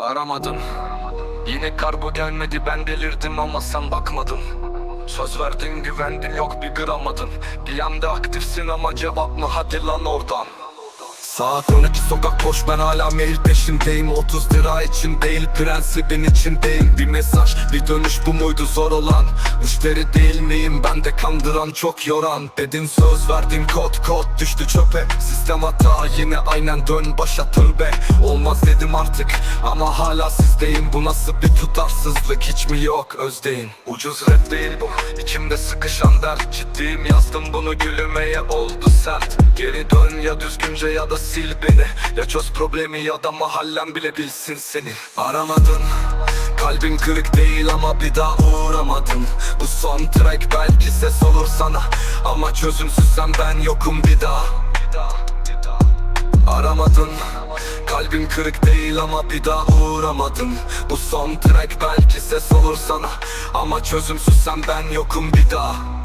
Aramadın. Yine kargo gelmedi ben delirdim ama sen bakmadın. Söz verdin güvendin yok bir gramadın anda aktifsin ama cevap mı? Hadi lan oradan Saat 12 sokak boş ben hala mail peşindeyim. 30 lira için değil prensibin içindeyim. Bir mesaj bir dönüş bu muydu zor olan? Müşteri değil miyim? Ben de kandıran çok yoran. Dedim söz verdim kod kod düştü çöpe. Sistem hata yine aynen dön başa tövbe. Olmaz dedim artık ama hala sizdeyim. Bu nasıl bir tutarsızlık? Hiç mi yok? Özdeyin Ucuz rap değil bu. İçimde sıkışan dert. Ciddiyim yazdım bunu gülümeye. Oldu sert Geri dön ya düzgünce ya da sil beni. Ya çöz problemi ya da mahallem bile bilsin seni. Aramadın Kalbin kırık değil ama bir daha uğramadın. Bu son track belki ses olur sana. Ama çözümsüzsem ben yokum bir daha. Aramadın Kalbim kırık değil ama bir daha uğramadın. Bu son track belki ses olur sana. Ama çözümsüzsem ben yokum bir daha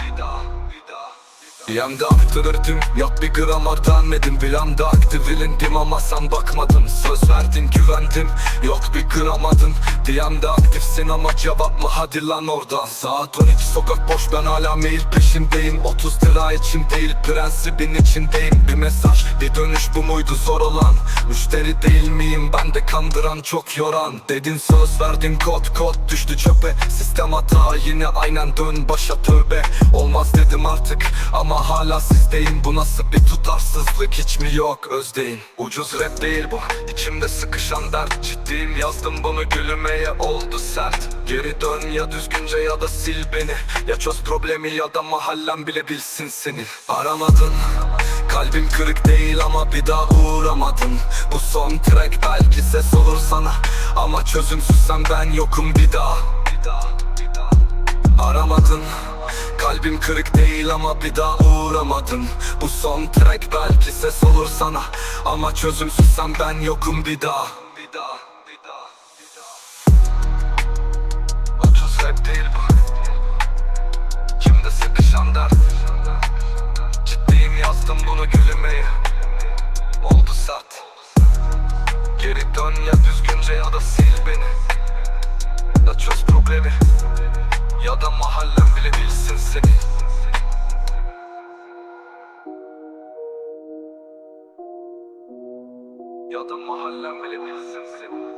bir anda aktırırdım Yok bir gram ardanmedim Bir anda aktı vilindim ama sen bakmadın. Söz verdin güvendim Yok bir gramadın Bir anda aktifsin ama cevap mı? Hadi lan oradan. Saat 12 sokak boş ben hala mail peşindeyim. 30 lira için değil prensibin içindeyim. Bir mesaj bir dönüş bu muydu zor olan? Müşteri değil miyim? Ben de kandıran çok yoran. Dedin söz verdin kod kod düştü çöpe. Sistem hata yine aynen dön başa tövbe. Olmaz dedim artık ama hala sizdeyim. Bu nasıl bir tutarsızlık? Hiç mi yok özdeyin Ucuz rap değil bu. İçimde sıkışan dert. Ciddiyim. Yazdım bunu gülümeye oldu sert. Geri dön ya düzgünce ya da sil beni. Ya çöz problemi ya da mahallem bile bilsin seni Aramadın. Kalbim kırık değil ama bir daha uğramadın. Bu son track belki ses olur sana. Ama çözümsüzsem ben yokum bir daha. Aramadın Kalbim kırık değil ama bir daha uğramadın Bu son track belki ses olur sana. Ama çözümsüzsem ben yokum bir daha. Ucuz rap değil Kimde sıkışan Ciddiyim yazdım bunu gülümeye Oldu sert. Geri dön ya düzgünce ya da sil beni seni. Ya da mahallem bile bilsin seni